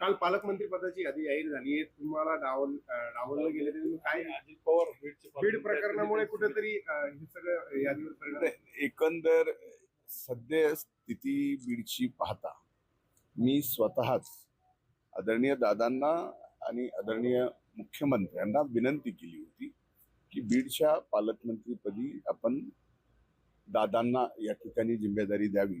काल पालकमंत्री पदाची यादी जाहीर झाली आहे. तुम्हाला डावल डावललं गेलं तरी तुम्ही काय अजित पवार बीड प्रकरणामुळे कुठेतरी हे सगळं यादीवर परिणाम एकंदर सद्य स्थिती बीडची पाहता मी स्वतःच आदरणीय दादांना आणि आदरणीय मुख्यमंत्र्यांना विनंती केली होती की बीडच्या पालकमंत्रीपदी आपण दादांना या ठिकाणी जिम्मेदारी द्यावी.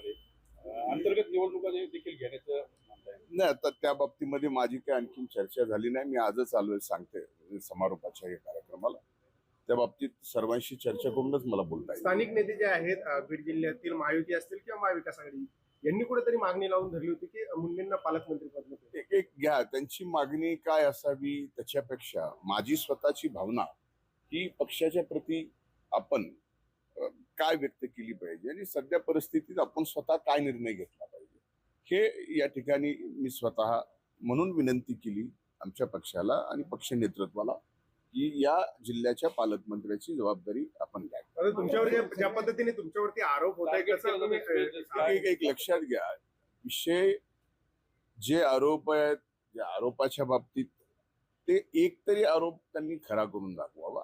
अंतर्गत निवडणुका देखील घेण्याचं म्हणताय नाही आता त्या बाबतीमध्ये माझी काही आणखीन चर्चा झाली नाही. मी आजच आलोय सांगते समारोपाच्या या कार्यक्रमाला. त्या बाबतीत सर्वांशी चर्चा करूनच मला बोलता येईल. स्थानिक नेते जे आहेत बीड जिल्ह्यातील महायुती असतील किंवा महाविकास आघाडी यांनी कुठेतरी मागणी लावून धरली होती की मुंडेंना पालकमंत्री पद. एक एक घ्या त्यांची मागणी काय असावी त्याच्यापेक्षा माझी स्वतःची भावना ही पक्षाच्या प्रती आपण काय व्यक्त केली पाहिजे आणि सध्या परिस्थितीत आपण स्वतः काय निर्णय घेतला पाहिजे? हे या ठिकाणी मी स्वतः म्हणून विनंती केली आमच्या पक्षाला आणि पक्ष नेतृत्वाला की या जिल्ह्याच्या पालकमंत्र्याची जबाबदारी आपण आता तुमच्यावर ज्या पद्धतीने तुमच्यावरती आरोप होत आहे कसं तुम्ही एक एक- एक लक्षात घ्या. विषय जे आरोप आहेत ज्या आरोपाच्या बाबतीत ते एक तरी आरोप त्यांनी खरा करून दाखवावा.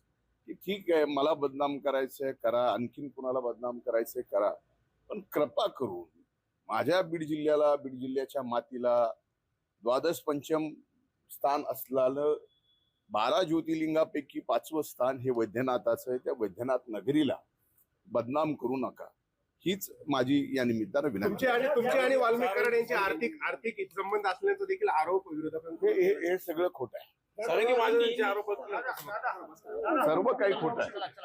की ठीक आहे मला बदनाम करायचंय करा. आणखीन कुणाला बदनाम करायचंय करा. पण कृपा करून माझ्या बीड जिल्ह्याला बीड जिल्ह्याच्या मातीला द्वादश पंचम स्थान असलेलं बारा ज्योतिर्लिंगापैकी पाचवं स्थान हे वैद्यनाथाचं आहे. त्या वैद्यनाथ नगरीला बदनाम करू नका. हीच माझी या निमित्तानं तुमचे विनंती आणि तुमचे आणि वाल्मिक यांचे आर्थिक आर्थिक संबंध असल्याचा देखील आरोप विरोधकांचे हे- हे सगळं खोटं आहे. सारंगी मांडणीचे आरोप आरोप सर्व काही खोटं आहे.